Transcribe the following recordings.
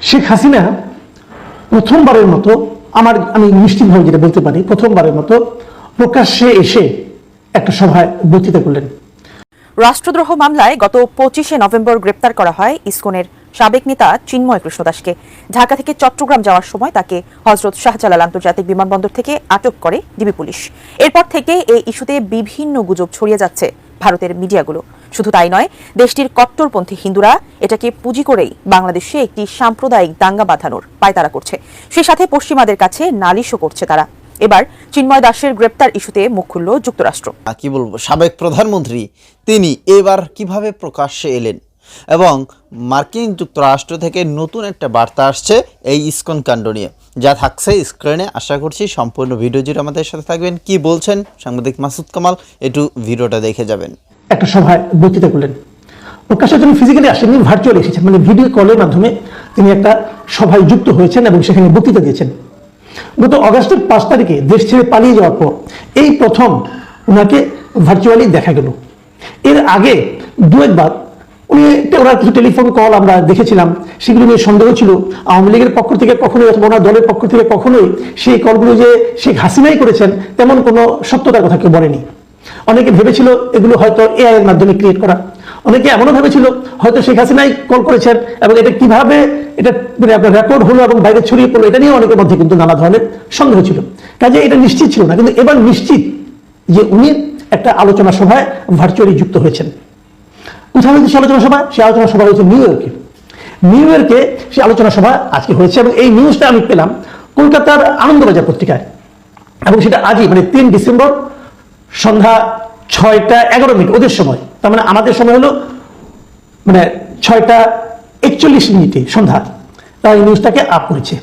শেখ হাসিনা প্রথমবারের মতো আমার, আমি নিশ্চিতভাবে যেটা বলতে পারি, প্রথমবারের মতো প্রকাশ্যে এসে একটা সভায় বক্তৃতা করলেন। রাষ্ট্রদ্রোহ মামলায় গত পঁচিশে নভেম্বর গ্রেপ্তার করা হয় ইসকনের সাবেক নেতা চিন্ময় কৃষ্ণ দাসকে। ঢাকা থেকে চট্টগ্রাম যাওয়ার সময় তাকে হজরত শাহজালাল আন্তর্জাতিক বিমানবন্দর থেকে আটক করে ডিবি পুলিশ। এরপর থেকে এই ইস্যুতে বিভিন্ন গুজব ছড়িয়ে যাচ্ছে ভারতের মিডিয়াগুলো। শুধু তাই নয়, দেশটির কট্টরপন্থী হিন্দুরা এটাকে পুঁজি করেই বাংলাদেশে একটি সাম্প্রদায়িক দাঙ্গা বাঁধানোর পায়তারা করছে। সে সাথে পশ্চিমাদের কাছে নালিশও করছে তারা। এবার চিন্ময় দাসের গ্রেপ্তার ইস্যুতে মুখ খুলল যুক্তরাষ্ট্র। কি বলব? সাবেক প্রধানমন্ত্রী, তিনি এবার কীভাবে প্রকাশ্যে এলেন? এবং মার্কিন যুক্তরাষ্ট্র থেকে নতুন একটা বার্তা আসছে এই ইসকন কাণ্ড নিয়ে। যা থাকছে স্ক্রিনে। আশা করছি সম্পূর্ণ ভিডিও জুড়ে আমাদের সাথে থাকবেন। কি বলছেন সাংবাদিক মাসুদ কামাল, একটু ভিডিওটা দেখে যাবেন। একটা সভায় বক্তৃতা করলেন। প্রকাশ্যে তিনি ফিজিক্যালি আসেননি ভার্চুয়ালি এসেছেন। মানে ভিডিও কলের মাধ্যমে তিনি একটা সভায় যুক্ত হয়েছেন এবং সেখানে বক্তৃতা দিয়েছেন। গত অগাস্টের পাঁচ তারিখে দেশ ছেড়ে পালিয়ে যাওয়ার পর এই প্রথম ওনাকে ভার্চুয়ালি দেখা গেল। এর আগে দু একবার উনি ওনার কিছু টেলিফোন কল আমরা দেখেছিলাম। সেগুলো নিয়ে সন্দেহ ছিল। আওয়ামী লীগের পক্ষ থেকে কখনোই অথবা ওনার দলের পক্ষ থেকে কখনোই সেই কলগুলো যে শেখ হাসিনাই করেছেন, তেমন কোনো সত্যতার কথা কেউ বলেনি। অনেকে ভেবেছিল এগুলো হয়তো এআই এর মাধ্যমে ক্রিয়েট করা। অনেকে এমনও ভেবেছিল হয়তো শেখ হাসিনাই কল করেছেন এবং এটা কীভাবে এটা মানে আপনার রেকর্ড হলো এবং বাইরে ছড়িয়ে পড়ল, এটা নিয়ে অনেকের মধ্যে কিন্তু নানা ধরনের সন্দেহ ছিল। কাজে এটা নিশ্চিত ছিল না, কিন্তু এবার নিশ্চিত যে উনি একটা আলোচনা সভায় ভার্চুয়ালি যুক্ত হয়েছেন। কোথায় আলোচনা সভা সে আলোচনা সভা হয়েছে নিউ ইয়র্কে নিউ ইয়র্কে সে আলোচনা সভা আজকে হয়েছে এবং এই নিউজটা আমি পেলাম কলকাতার আনন্দবাজার পত্রিকায়। এবং সেটা আজই মানে তিন ডিসেম্বর সন্ধ্যা ছয়টা এগারো মিনিট, ওদের সময়। তার মানে আমাদের সময় হলো মানে ছয়টা একচল্লিশ মিনিটে সন্ধ্যা। তারা এই নিউজটাকে আপ করেছে।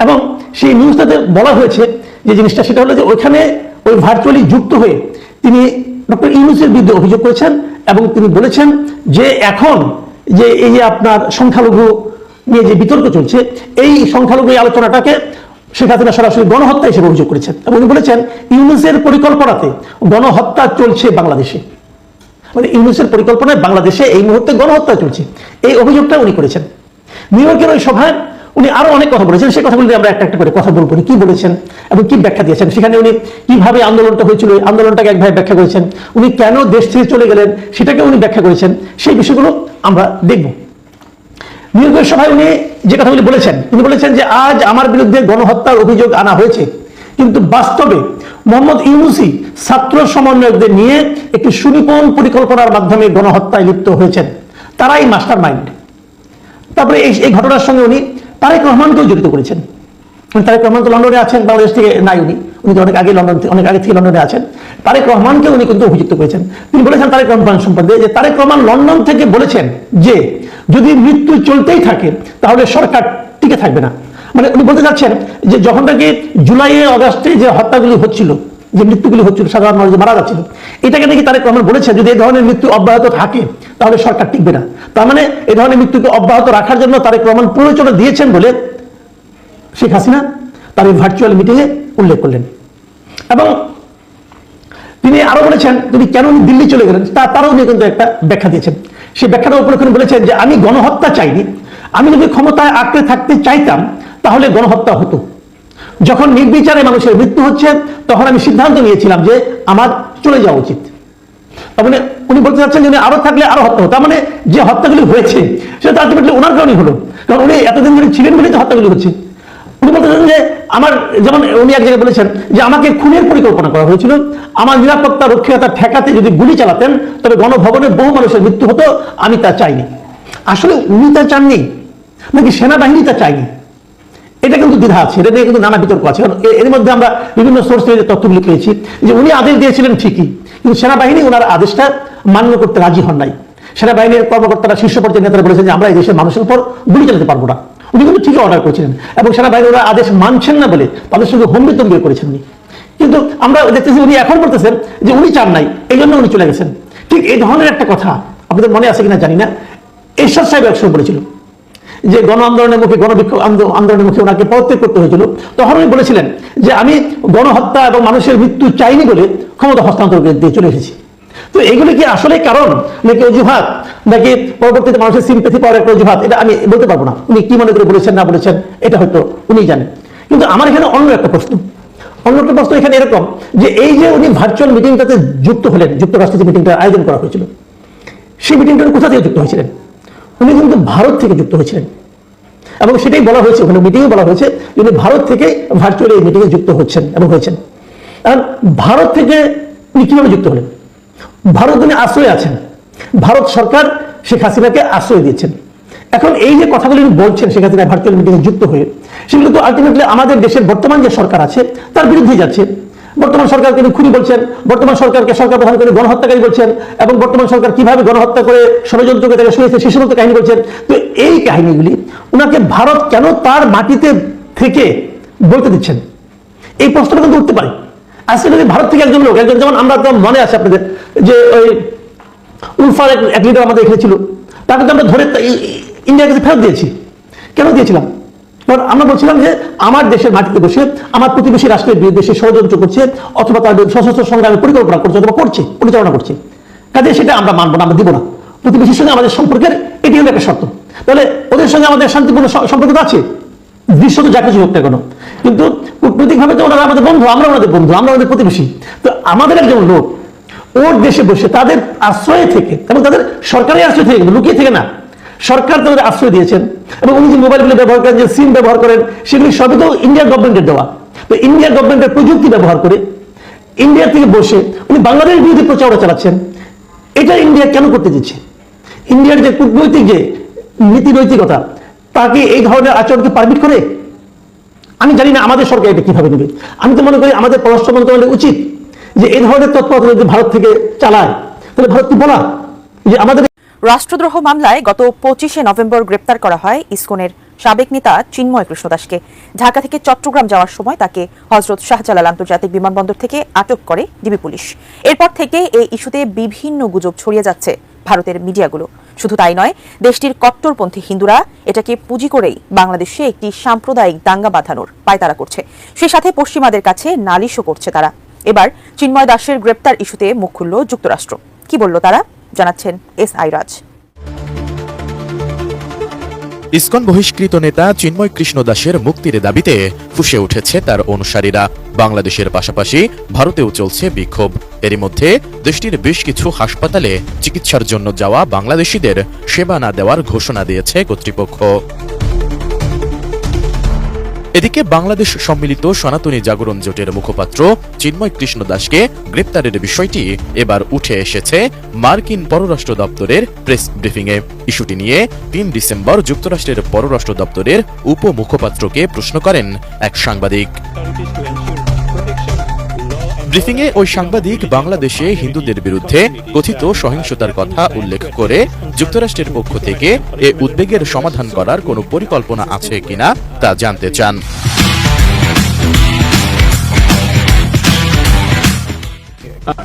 এবং সেই নিউজটাতে বলা হয়েছে যে জিনিসটা, সেটা হলো যে ওইখানে ওই ভার্চুয়ালি যুক্ত হয়ে তিনি ডক্টর ইউনুসের বিরুদ্ধে অভিযোগ করেছেন এবং তিনি বলেছেন যে এখন যে এই যে আপনার সংখ্যালঘু নিয়ে যে বিতর্ক চলছে, এই সংখ্যালঘু এই আলোচনাটাকে শেখ হাসিনা সরাসরি গণহত্যা হিসেবে অভিযোগ করেছেন এবং উনি বলেছেন ইউনুসের পরিকল্পনাতে গণহত্যা চলছে বাংলাদেশে। মানে ইউনুসের পরিকল্পনায় বাংলাদেশে এই মুহূর্তে গণহত্যা চলছে। এই অভিযোগটা উনি করেছেন। নিউ ইয়র্কের ওই সভায় উনি আরও অনেক কথা বলেছেন। সেই কথাগুলি আমরা একটা একটা করে কথা বলব। কি বলেছেন এবং কি ব্যাখ্যা দিয়েছেন? সেখানে উনি কীভাবে আন্দোলনটা হয়েছিল আন্দোলনটাকে একভাবে ব্যাখ্যা করেছেন। উনি কেন দেশ ছেড়ে চলে গেলেন, সেটাকে উনি ব্যাখ্যা করেছেন। সেই বিষয়গুলো আমরা দেখব। ইয়র্কের সভায় উনি যে কথাগুলি বলেছেন তিনি বলেছেন যে, আজ আমার বিরুদ্ধে গণহত্যার অভিযোগ আনা হয়েছে। কিন্তু বাস্তবে মোহাম্মদ ইউনুসি ছাত্র সমন্বয়কদের নিয়ে একটি সুনিপুণ পরিকল্পনার মাধ্যমে গণহত্যায় লিপ্ত হয়েছেন। তারাই মাস্টার মাইন্ড তারপরে এই ঘটনার সঙ্গে উনি তারেক রহমানকেও জড়িত করেছেন। তারেক রহমান তো লন্ডনে আছেন, বাংলাদেশ থেকে নাই উনি। উনি তো অনেক আগে লন্ডন থেকে- অনেক আগে থেকে লন্ডনে আছেন। তারেক রহমানকে উনি কিন্তু অভিযুক্ত করেছেন। তিনি বলেছেন তারেক রহমান সম্বন্ধে যে তারেক রহমান লন্ডন থেকে বলেছেন যে, যদি মৃত্যু চলতেই থাকে, তাহলে সরকার টিকে থাকবে না। মানে উনি বলতে চাচ্ছেন যে যখন থেকে জুলাইয়ে অগাস্টে যে হত্যাগুলি হচ্ছিল, যে মৃত্যুগুলি হচ্ছিল, সাধারণ মানুষ মারা যাচ্ছিল, এটাকে নাকি তারেক রহমান বলেছেন, যদি এই ধরনের মৃত্যু অব্যাহত থাকে, তাহলে সরকার টিকবে না। তার মানে এই ধরনের মৃত্যুকে অব্যাহত রাখার জন্য তারেক রহমান প্ররোচনা দিয়েছেন বলে শেখ হাসিনা তার এই ভার্চুয়াল মিটিংয়ে উল্লেখ করলেন। এবং তিনি আরও বলেছেন, তিনি কেন দিল্লি চলে গেলেন, তা তারও উনি কিন্তু একটা ব্যাখ্যা দিয়েছেন। সেই ব্যাখ্যাটার উপরে তিনি বলেছেন যে, আমি গণহত্যা চাইনি, আমি যদি ক্ষমতায় আঁকড়ে থাকতে চাইতাম, তাহলে গণহত্যা হতো। যখন নির্বিচারে মানুষের মৃত্যু হচ্ছে, তখন আমি সিদ্ধান্ত নিয়েছিলাম যে, আমার চলে যাওয়া উচিত। তার মানে উনি বলতে চাচ্ছেন যে উনি আরও থাকলে আরও হত্যা হতো। মানে যে হত্যাগুলি হয়েছে, সেটা আলটিমেটলি ওনার কারণেই হলো। কারণ উনি এতদিন ধরে ছিলেন বলেই তো হত্যাগুলি হচ্ছে। উনি বলতে চাচ্ছেন যে আমার, যেমন উনি এক জায়গায় বলেছেন যে আমাকে খুনের পরিকল্পনা করা হয়েছিল। আমার নিরাপত্তা রক্ষিতা ঠেকাতে যদি গুলি চালাতেন, তবে গণভবনে বহু মানুষের মৃত্যু হতো, আমি তা চাইনি। আসলে উনি তা চাননি, নাকি সেনাবাহিনী তা চাইনি এটা কিন্তু দ্বিধা আছে, এটা নিয়ে কিন্তু নানা বিতর্ক আছে। কারণ এর মধ্যে আমরা বিভিন্ন সোর্স থেকে তথ্যগুলি পেয়েছি, যে উনি আদেশ দিয়েছিলেন ঠিকই কিন্তু সেনাবাহিনী ওনার আদেশটা মান্য করতে রাজি হন নাই। সেনাবাহিনীর কর্মকর্তারা শীর্ষ পর্যায়ের নেতারা বলেছেন যে, আমরা এই দেশের মানুষের উপর গুলি চালাতে পারব না। উনি কিন্তু ঠিকই অর্ডার করেছিলেন এবং সেনাবাহিনী ওরা আদেশ মানছেন না বলে তাদের সঙ্গে হম্বি তম্বি করেছেন উনি। কিন্তু আমরা দেখতেছি উনি এখন বলতেছেন যে, উনি চান নাই এই জন্য উনি চলে গেছেন। ঠিক এই ধরনের একটা কথা আপনাদের মনে আছে কিনা জানি না। এরশাদ সাহেব একসময় বলেছিল যে গণ আন্দোলনের মুখে গণবিক্ষোভ আন্দোলনের মুখে ওনাকে পদত্যাগ করতে হয়েছিল। তখন উনি বলেছিলেন যে, আমি গণহত্যা এবং মানুষের মৃত্যু চাইনি বলে ক্ষমতা হস্তান্তর দিয়ে চলে এসেছি। তো এগুলো কি আসলে কারণ? নাকি অজুহাত? নাকি পরবর্তীতে মানুষের সিম্পেথি পাওয়ার একটা অজুহাত? এটা আমি বলতে পারব না। উনি কি মনে করে বলেছেন, না বলেছেন, এটা হয়তো উনি জানেন। কিন্তু আমার এখানে অন্য একটা প্রশ্ন। অন্য একটা প্রশ্ন এখানে এরকম যে, এই যে উনি ভার্চুয়াল মিটিংটাতে যুক্ত হলেন যুক্তরাষ্ট্রে যে মিটিংটা আয়োজন করা হয়েছিল, সেই মিটিংটা কোথা থেকে যুক্ত হয়েছিলেন? উনি কিন্তু ভারত থেকে যুক্ত হয়েছিলেন। এবং সেটাই বলা হয়েছে, ওখানে মিটিংয়ে বলা হয়েছে উনি ভারত থেকে ভার্চুয়ালি এই মিটিংয়ে যুক্ত হচ্ছেন এবং হয়েছেন। আর ভারত থেকে উনি কীভাবে যুক্ত হলেন? ভারত উনি আশ্রয় আছেন। ভারত সরকার শেখ হাসিনাকে আশ্রয় দিয়েছেন এখন এই যে কথাগুলি উনি বলছেন শেখ হাসিনা ভার্চুয়াল মিটিংয়ে যুক্ত হয়ে, সেগুলো তো আলটিমেটলি আমাদের দেশের বর্তমান যে সরকার আছে, তার বিরুদ্ধে যাচ্ছে। বর্তমান সরকারকে তিনি খুনি বলছেন, বর্তমান সরকারকে সরকার প্রধান করে গণহত্যাকারী বলছেন, এবং বর্তমান সরকার কীভাবে গণহত্যা করে ষড়যন্ত্র করে তাকে শুনেছে সে সমস্ত কাহিনী বলছেন। তো এই কাহিনীগুলি ওনাকে ভারত কেন তার মাটিতে থেকে বলতে দিচ্ছেন? এই প্রশ্নটা কিন্তু উঠতে পারে। আজকে যদি ভারত থেকে একজন লোক, একজন যেমন আমরা মনে আছে আপনাদের, যে ওই উলফার এক- লিডার আমাদের এখানে ছিল, তাকে তো আমরা ধরে ইন্ডিয়ার কাছে ফেরত দিয়েছি। কেন দিয়েছিলাম? কারণ আমরা বলছিলাম যে আমার দেশের মাটিতে বসে, আমার প্রতিবেশী রাষ্ট্রের বিরুদ্ধে সে ষড়যন্ত্র করছে, অথবা তার সশস্ত্র সংগ্রামের পরিকল্পনা করছে অথবা করছে, পরিচালনা করছে। কাজে সেটা আমরা মানবো না, আমরা দিব না। প্রতিবেশীর সঙ্গে আমাদের সম্পর্কের, এটি হলো একটা শর্ত। তাহলে ওদের সঙ্গে আমাদের শান্তিপূর্ণ সম্পর্ক তো আছে। দৃশ্য তো যা কিছু হোক না কেন। কিন্তু কূটনৈতিকভাবে তো ওনারা আমাদের বন্ধু আমরা ওনাদের বন্ধু আমরা ওনাদের প্রতিবেশী। তো আমাদের একজন লোক, ওর দেশে বসে তাদের আশ্রয়ে থেকে, এবং তাদের সরকারি আশ্রয় থেকে লুকিয়ে থেকে না। সরকার তাদের আশ্রয় দিয়েছেন এবং উনি যে মোবাইলগুলো ব্যবহার করেন, যে সিম ব্যবহার করেন, সেগুলি সবই তো ইন্ডিয়ার গভর্নমেন্টের দেওয়া। তো ইন্ডিয়ার গভর্নমেন্টের প্রযুক্তি ব্যবহার করে ইন্ডিয়া থেকে বসে উনি বাংলাদেশের বিরুদ্ধে প্রচারণা চালাচ্ছেন। এটা ইন্ডিয়া কেন করতে দিচ্ছে ইন্ডিয়ার যে কূটনৈতিক যে নীতি নৈতিকতা তাকে এই ধরনের আচরণকে পারমিট করে? আমি জানি না আমাদের সরকার এটা কীভাবে নেবে। আমি তো মনে করি আমাদের পররাষ্ট্র মন্ত্রণালয় উচিত যে এই ধরনের তৎপরতা যদি ভারত থেকে চালায়, তাহলে ভারতকে বলা? যে আমাদের রাষ্ট্রদ্রোহ মামলায় গত পঁচিশে নভেম্বর গ্রেপ্তার করা হয় ইসকনের সাবেক নেতা চিন্ময় কৃষ্ণ দাসকে ঢাকা থেকে চট্টগ্রাম যাওয়ার সময় তাকে হজরত শাহজালাল আন্তর্জাতিক বিমানবন্দর থেকে আটক করে ডিবি পুলিশ। এরপর থেকে এই ইস্যুতে বিভিন্ন গুজব ছড়িয়ে যাচ্ছে ভারতের মিডিয়াগুলো। শুধু তাই নয়, দেশটির কট্টরপন্থী হিন্দুরা এটাকে পুঁজি করেই বাংলাদেশে একটি সাম্প্রদায়িক দাঙ্গা বাঁধানোর পায়তারা করছে। সেই সাথে পশ্চিমাদের কাছে নালিশও করছে তারা। এবার চিন্ময় দাসের গ্রেপ্তার ইস্যুতে মুখ খুলল যুক্তরাষ্ট্র। কি বলল তারা? জানাচ্ছেন এস আইরাজ ইসকন বহিষ্কৃত নেতা চিন্ময় কৃষ্ণ দাসের মুক্তির দাবিতে ফুসে উঠেছে তার অনুসারীরা। বাংলাদেশের পাশাপাশি ভারতেও চলছে বিক্ষোভ। এরই মধ্যে দেশটির বেশ কিছু হাসপাতালে চিকিৎসার জন্য যাওয়া বাংলাদেশিদের সেবা না দেওয়ার ঘোষণা দিয়েছে কর্তৃপক্ষ। এদিকে বাংলাদেশ সম্মিলিত সনাতনী জাগরণ জোটের মুখপাত্র চিন্ময় কৃষ্ণ দাসকে গ্রেপ্তারের বিষয়টি এবার উঠে এসেছে মার্কিন পররাষ্ট্র দপ্তরের প্রেস ব্রিফিংয়ে। ইস্যুটি নিয়ে তিন ডিসেম্বর যুক্তরাষ্ট্রের পররাষ্ট্র দপ্তরের উপমুখপাত্রকে প্রশ্ন করেন এক সাংবাদিক। ব্রিফিংয়ে ওই সাংবাদিক বাংলাদেশে হিন্দুদের বিরুদ্ধে কথিত সহিংসতার কথা উল্লেখ করে যুক্তরাষ্ট্রের পক্ষ থেকে এ উদ্বেগের সমাধান করার কোনো পরিকল্পনা আছে কিনা তা জানতে চান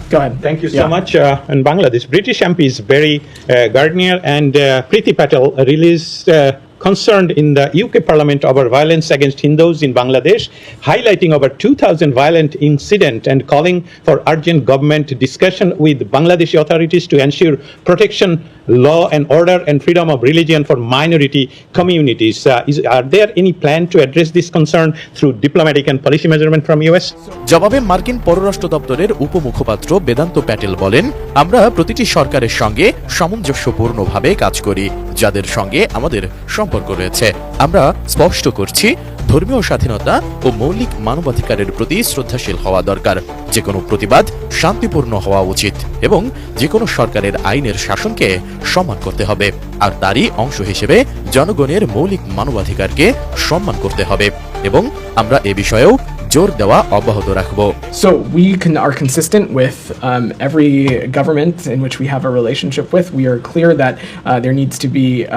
Go ahead. Thank you so Yeah. much. Uh, in Bangladesh, British MPs Barry uh, Gardner and uh, Priti Patel released uh, concerned in the UK Parliament over violence against Hindus in Bangladesh, highlighting over 2,000 violent incidents and calling for urgent government discussion with Bangladeshi authorities to ensure protection, law and order, and freedom of religion for minority communities. Uh, is, are there any plan to address this concern through diplomatic and policy measurement from US? জবাবে মার্কিন পররাষ্ট্র দপ্তরের উপমুখপাত্র বেদান্ত প্যাটেল বলেন আমরা প্রতিটি সরকারের সঙ্গে সামঞ্জস্যপূর্ণভাবে কাজ করি যাদের সঙ্গে আমাদের সম্পর্ক রয়েছে আমরা স্পষ্ট করছি ধর্মীয় স্বাধীনতা ও মৌলিক মানবাধিকারের প্রতি শ্রদ্ধাশীল হওয়া দরকার। যে কোনো প্রতিবাদ শান্তিপূর্ণ হওয়া উচিত এবং যে কোনো সরকারের আইনের শাসনকে সম্মান করতে হবে। আর তারই অংশ হিসেবে জনগণের মৌলিক মানবাধিকারকে সম্মান করতে হবে। এবং আমরা এ বিষয়েও জোর দেওয়া অব্যাহত রাখব So we can, are consistent with um, every government in which we have a relationship with. We are clear that uh, there needs to be uh,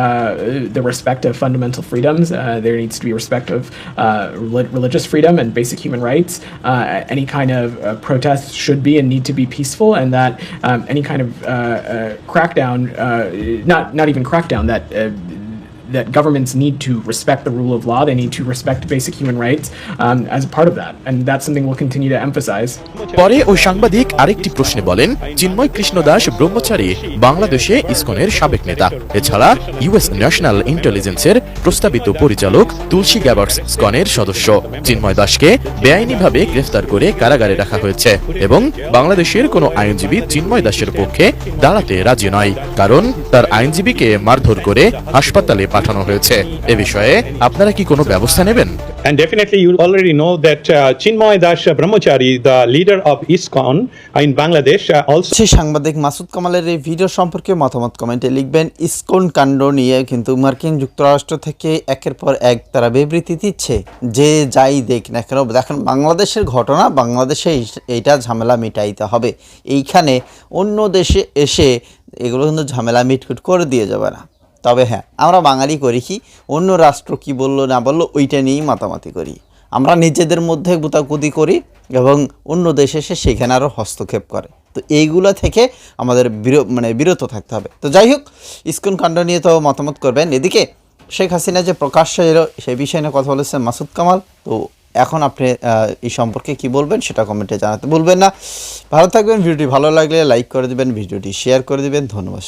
the respect of fundamental freedoms. Uh, there needs to be respect of uh, reli- religious freedom and basic human rights. Uh, any kind of uh, protest should be and need to be peaceful, and that um, any kind of uh, uh, crackdown, uh, not not even crackdown, that uh, that governments need to respect the rule of law. They need to respect basic human rights um, as a part of that, and that's something we'll continue to emphasize. পরে ওই সাংবাদিক আরেকটি প্রশ্নে বলেন চিন্ময় কৃষ্ণ ব্রহ্মচারী বাংলাদেশে ইসকনের সাবেক নেতা এছাড়া ইউএস ন্যাশনাল ইন্টেলিজেন্সের প্রস্তাবিত পরিচালক তুলসী গ্যাবার্স স্কনের সদস্য চিন্ময় দাসকে বেআইনিভাবে গ্রেফতার করে কারাগারে রাখা হয়েছে এবং বাংলাদেশের কোনো আইনজীবী চিন্ময় দাসের পক্ষে দাঁড়াতে রাজি নয় কারণ তার আইনজীবীকে মারধর করে হাসপাতালে পাঠানো হয়েছে। এ বিষয়ে আপনারা কি কোনো ব্যবস্থা নেবেন? And definitely, you already know that uh, Chinmoy Das Brahmachari, the leader of ISKCON in Bangladesh, uh, also. সেই সাংবাদিক মাসুদ কামালের এই ভিডিও সম্পর্কে মতামত কমেন্টে লিখবেন ইসকন কাণ্ড নিয়ে কিন্তু মার্কিন যুক্তরাষ্ট্র থেকে একের পর এক তারা বিবৃতি দিচ্ছে। যে যাই দেখ না কেন দেখেন বাংলাদেশের ঘটনা বাংলাদেশে এই- এইটা ঝামেলা মিটাইতে হবে। এইখানে অন্য দেশে এসে এগুলো কিন্তু ঝামেলা মিটকুট করে দিয়ে যাবে না। তবে হ্যাঁ আমরা বাঙালি করি কি, অন্য রাষ্ট্র কি বলল না বলল, ওইটা নিয়েই মাতামাতি করি। আমরা নিজেদের মধ্যে গুতাগুতি করি এবং অন্য দেশে এসে সেখানে আরও হস্তক্ষেপ করে। তো এইগুলো থেকে আমাদের বির মানে বিরত থাকতে হবে। তো যাই হোক, ইস্কন কাণ্ড নিয়ে তো মতামত করবেন। এদিকে শেখ হাসিনা যে প্রকাশ্যে এলো সেই বিষয় নিয়ে কথা বলেছেন মাসুদ কামাল। তো এখন আপনি এই সম্পর্কে কি বলবেন সেটা কমেন্টে জানাতে ভুলবেন না। ভালো থাকবেন, ভিডিওটি ভালো লাগলে লাইক করে দিবেন, ভিডিওটি শেয়ার করে দিবেন। ধন্যবাদ।